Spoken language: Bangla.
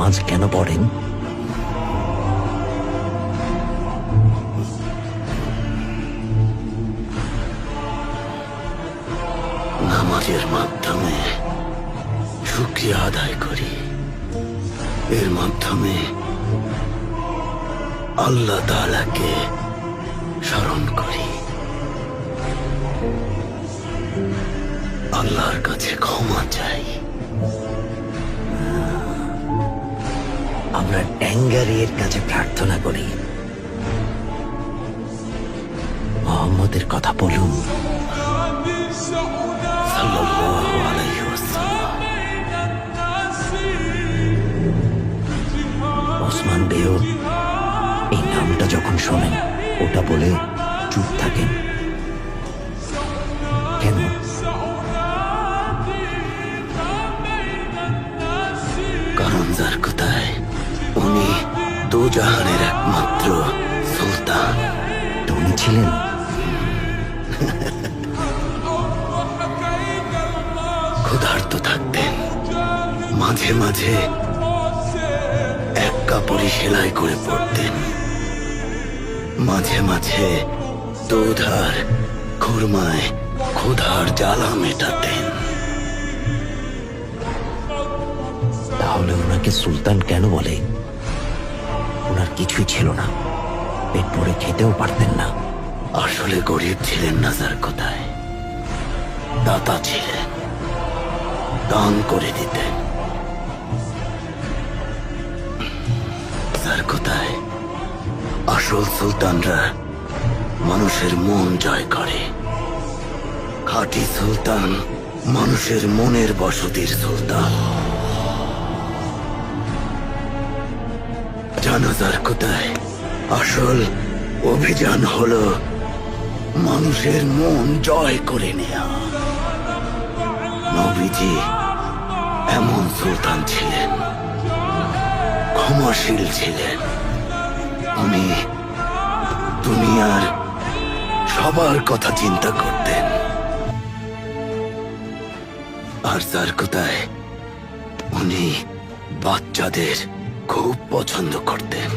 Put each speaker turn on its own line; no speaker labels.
নামাজ কেন পড়েন?
নামাজের মাধ্যমে শুক্রিয়া আদায় করি। এর মাধ্যমে আল্লাহ তাআলাকে স্মরণ করি। আল্লাহর কাছে ক্ষমা চাই।
আমরা ট্যাঙ্গারির কাছে প্রার্থনা করি। মোহাম্মদের কথা বলুন। ওসমান বেও এই নামটা যখন শোনেন, ওটা বলে চুপ থাকেন। কেন?
কারণ যার কোথায় উনি দু জাহানের একমাত্র সুলতান।
উনি ছিলেন?
ক্ষুধার্ত থাকতেন। মাঝে মাঝে এক কাপড়ি সেলাই করে পড়তেন মাঝে মাঝে দুধ আর খুরমায় ক্ষুধার জ্বালা মেটাতেন।
তাহলে ওনাকে সুলতান কেন বলে? কিছুই ছিল না। পেট ভরে খেতেও পারতেন না।
আসলে গরিব ছিলেন না যার কোথায়? দাতা ছিলেন। দান করে দিতেন। যার কোথায়? আসল সুলতানরা মানুষের মন জয় করে। খাঁটি সুলতান মানুষের মনের বসতির সুলতান। জানাজার কোথায়? আসল অভিযান হলো মানুষের মন জয় করে নেয়া। নবীজি এমন সুলতান ছিলেন, ক্ষমাশীল ছিলেন। উনি দুনিয়ার সবার কথা চিন্তা করতেন। আর যার কোথায়? উনি বাচ্চাদের খুব পছন্দ করতেন।